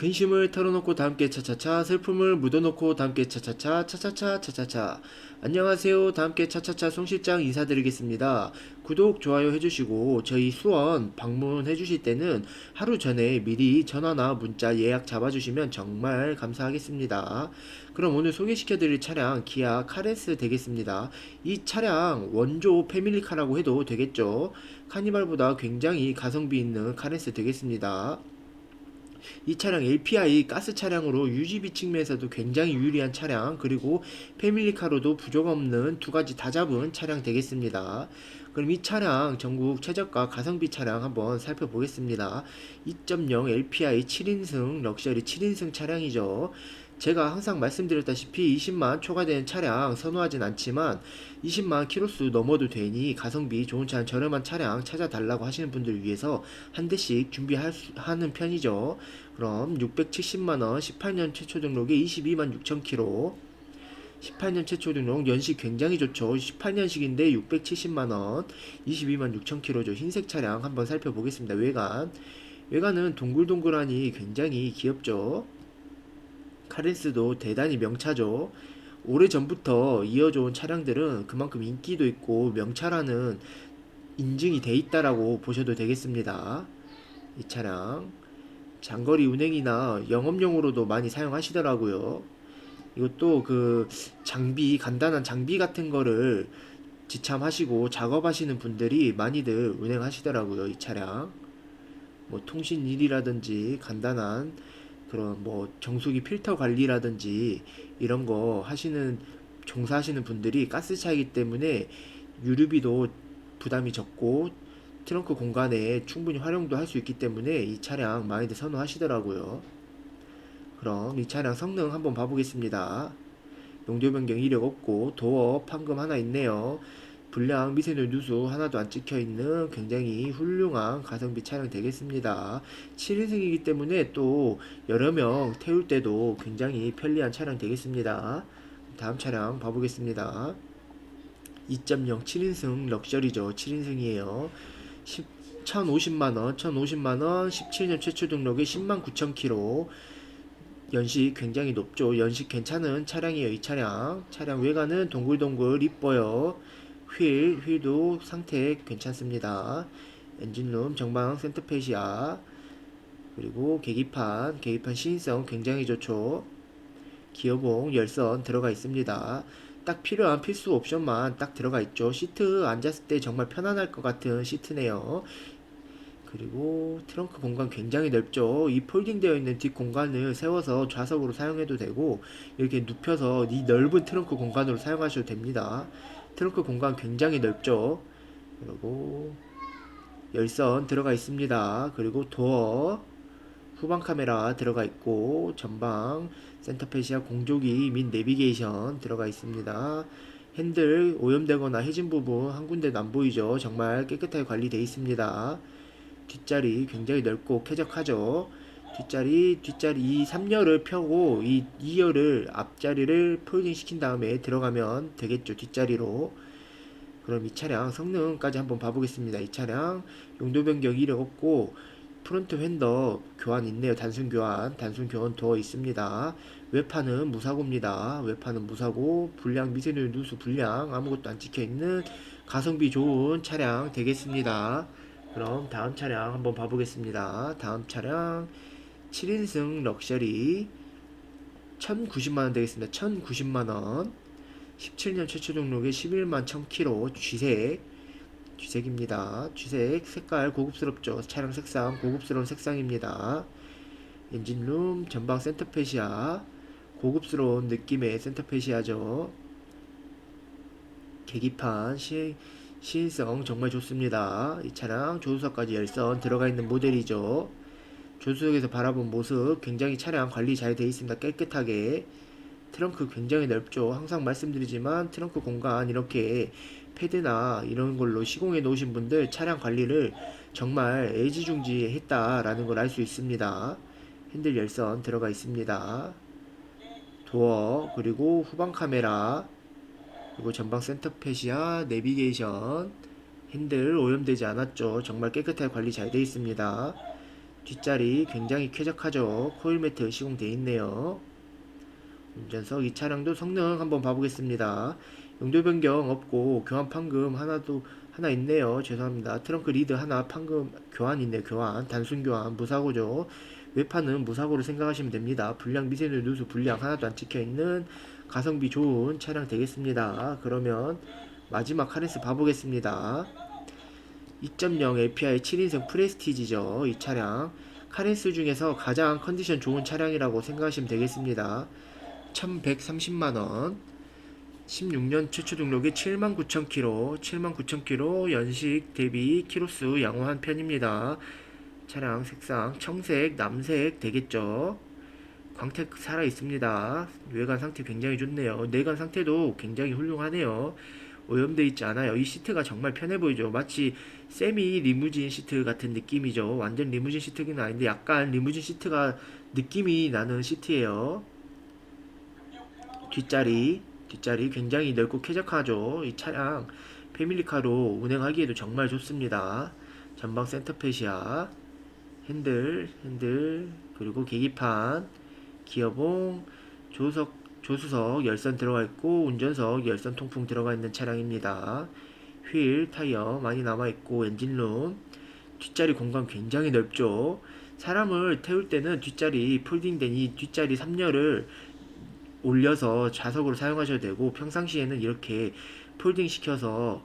근심을 털어놓고 다 함께 차차차 슬픔을 묻어놓고 다 함께 차차차 차차차 차차차. 안녕하세요. 다 함께 차차차 송실장 인사드리겠습니다. 구독 좋아요 해주시고 저희 수원 방문해 주실 때는 하루 전에 미리 전화나 문자 예약 잡아주시면 정말 감사하겠습니다. 그럼 오늘 소개시켜 드릴 차량 기아 카렌스 되겠습니다. 이 차량 원조 패밀리카라고 해도 되겠죠? 카니발보다 굉장히 가성비 있는 카렌스 되겠습니다 이 차량 LPI 가스 차량으로 유지비 측면에서도 굉장히 유리한 차량 그리고 패밀리카로도 부족 없는 두 가지 다 잡은 차량 되겠습니다. 그럼 이 차량 전국 최저가 가성비 차량 한번 살펴보겠습니다. 2.0 LPI 7인승 럭셔리 7인승 차량이죠. 제가 항상 말씀드렸다시피 20만 초과되는 차량 선호하진 않지만 20만 키로수 넘어도 되니 가성비 좋은 차량 저렴한 차량 찾아달라고 하시는 분들 위해서 한 대씩 준비하는 편이죠. 그럼 670만원 18년 최초 등록에 22만 6천 킬로 18년 최초 등록 연식 굉장히 좋죠. 18년식인데 670만원 22만 6천 킬로죠. 흰색 차량 한번 살펴보겠습니다. 외관 외관은 동글동글하니 굉장히 귀엽죠. 카렌스도 대단히 명차죠. 오래전부터 이어져온 차량들은 그만큼 인기도 있고 명차라는 인증이 돼 있다라고 보셔도 되겠습니다. 이 차량 장거리 운행이나 영업용으로도 많이 사용하시더라고요. 이것도 그 장비 간단한 장비 같은 거를 지참하시고 작업하시는 분들이 많이들 운행하시더라고요. 이 차량 뭐 통신 일이라든지 간단한 그런 뭐 정수기 필터 관리라든지 이런 거 하시는 종사하시는 분들이 가스 차이기 때문에 유류비도 부담이 적고 트렁크 공간에 충분히 활용도 할 수 있기 때문에 이 차량 많이들 선호하시더라고요. 그럼 이 차량 성능 한번 봐보겠습니다. 용도 변경 이력 없고 도어 판금 하나 있네요. 불량 미세누 누수 하나도 안 찍혀 있는 굉장히 훌륭한 가성비 차량 되겠습니다. 7인승이기 때문에 또 여러 명 태울 때도 굉장히 편리한 차량 되겠습니다. 다음 차량 봐보겠습니다. 2.0 7인승 럭셔리죠. 7인승이에요. 1,050만원, 1,050만원, 17년 최초 등록에 10만 9천 킬로. 연식 굉장히 높죠. 연식 괜찮은 차량이에요. 이 차량. 차량 외관은 동글동글 이뻐요. 휠, 휠도 상태 괜찮습니다. 엔진룸, 정방, 센터페시아, 그리고 계기판, 계기판 시인성 굉장히 좋죠. 기어봉, 열선 들어가 있습니다. 딱 필요한 필수 옵션만 딱 들어가 있죠. 시트 앉았을 때 정말 편안할 것 같은 시트네요. 그리고 트렁크 공간 굉장히 넓죠. 이 폴딩 되어 있는 뒷 공간을 세워서 좌석으로 사용해도 되고 이렇게 눕혀서 이 넓은 트렁크 공간으로 사용하셔도 됩니다. 트렁크 공간 굉장히 넓죠. 그리고 열선 들어가 있습니다. 그리고 도어 후방 카메라 들어가 있고 전방 센터페시아 공조기 및 내비게이션 들어가 있습니다. 핸들 오염되거나 해진 부분 한 군데도 안 보이죠. 정말 깨끗하게 관리되어 있습니다. 뒷자리 굉장히 넓고 쾌적하죠. 뒷자리 뒷자리 이 3열을 펴고 이 2열을 앞자리를 폴딩 시킨 다음에 들어가면 되겠죠. 뒷자리로. 그럼 이 차량 성능까지 한번 봐보겠습니다. 이 차량 용도 변경 이력 없고 프론트 휀더 교환 있네요. 단순 교환, 단순 교환 도어 있습니다. 외판은 무사고입니다. 외판은 무사고, 불량 미세누 누수 불량 아무것도 안 찍혀 있는 가성비 좋은 차량 되겠습니다. 그럼 다음 차량 한번 봐보겠습니다. 다음 차량 7인승 럭셔리 1090만원 되겠습니다. 1090만원 17년 최초 등록에 11만 1000km 쥐색 쥐색입니다. 쥐색 색깔 고급스럽죠. 차량 색상 고급스러운 색상입니다. 엔진룸 전방 센터페시아 고급스러운 느낌의 센터페시아죠. 계기판 시, 시인성 정말 좋습니다. 이 차량 조수석까지 열선 들어가 있는 모델이죠. 조수석에서 바라본 모습 굉장히 차량 관리 잘 되어 있습니다. 깨끗하게 트렁크 굉장히 넓죠. 항상 말씀드리지만 트렁크 공간 이렇게 패드나 이런 걸로 시공해 놓으신 분들 차량 관리를 정말 애지중지 했다라는 걸 알 수 있습니다. 핸들 열선 들어가 있습니다. 도어 그리고 후방 카메라 그리고 전방 센터페시아 내비게이션 핸들 오염되지 않았죠. 정말 깨끗하게 관리 잘 되어 있습니다. 뒷자리 굉장히 쾌적하죠. 코일 매트 시공되어 있네요. 운전석 이 차량도 성능 한번 봐보겠습니다. 용도 변경 없고 교환 판금 하나도 하나 있네요. 죄송합니다. 트렁크 리드 하나 판금 교환 있네요. 교환 단순 교환 무사고죠. 외판은 무사고로 생각하시면 됩니다. 불량 미세누 누수 불량 하나도 안 찍혀 있는 가성비 좋은 차량 되겠습니다. 그러면 마지막 카레스 봐보겠습니다. 2.0 API 7인승 프레스티지죠. 이 차량 카렌스 중에서 가장 컨디션 좋은 차량이라고 생각하시면 되겠습니다. 1130만원 16년 최초 등록이 79,000km 79,000km 연식 대비 키로수 양호한 편입니다. 차량 색상 청색, 남색 되겠죠. 광택 살아 있습니다. 외관 상태 굉장히 좋네요. 내관 상태도 굉장히 훌륭하네요. 오염돼 있지 않아요. 이 시트가 정말 편해 보이죠. 마치 세미 리무진 시트 같은 느낌이죠. 완전 리무진 시트는 아닌데 약간 리무진 시트가 느낌이 나는 시트예요. 뒷자리, 뒷자리 굉장히 넓고 쾌적하죠. 이 차량 패밀리카로 운행하기에도 정말 좋습니다. 전방 센터페시아, 핸들, 핸들, 그리고 계기판, 기어봉, 조석, 조수석 열선 들어가 있고 운전석 열선 통풍 들어가 있는 차량입니다. 휠, 타이어 많이 남아 있고 엔진룸, 뒷자리 공간 굉장히 넓죠. 사람을 태울 때는 뒷자리 폴딩된 이 뒷자리 3열을 올려서 좌석으로 사용하셔도 되고 평상시에는 이렇게 폴딩 시켜서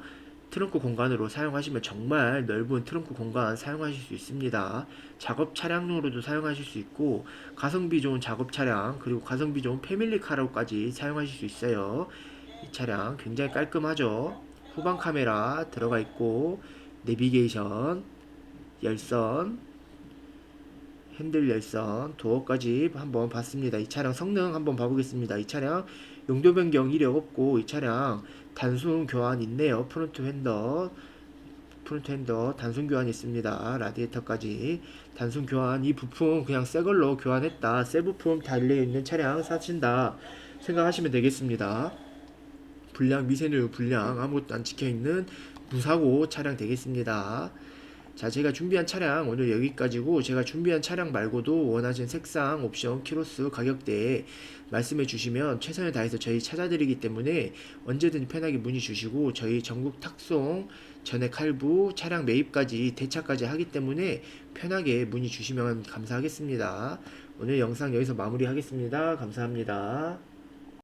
트렁크 공간으로 사용하시면 정말 넓은 트렁크 공간 사용하실 수 있습니다. 작업 차량으로도 사용하실 수 있고 가성비 좋은 작업 차량 그리고 가성비 좋은 패밀리카로까지 사용하실 수 있어요. 이 차량 굉장히 깔끔하죠. 후방 카메라 들어가 있고 내비게이션 열선 핸들 열선 도어까지 한번 봤습니다. 이 차량 성능 한번 봐보겠습니다. 이 차량 용도 변경 이력 없고 이 차량 단순 교환 있네요. 프론트 핸더 프론트 핸더 단순 교환 있습니다. 라디에이터까지 단순 교환 이 부품 그냥 새 걸로 교환했다. 새 부품 달려 있는 차량 사신다 생각하시면 되겠습니다. 불량 미세누 불량 아무것도 안 찍혀 있는 무사고 차량 되겠습니다. 자, 제가 준비한 차량 오늘 여기까지고 제가 준비한 차량 말고도 원하신 색상, 옵션, 키로수, 가격대 말씀해 주시면 최선을 다해서 저희 찾아드리기 때문에 언제든 편하게 문의 주시고 저희 전국 탁송, 전액 할부, 차량 매입까지 대차까지 하기 때문에 편하게 문의 주시면 감사하겠습니다. 오늘 영상 여기서 마무리하겠습니다. 감사합니다.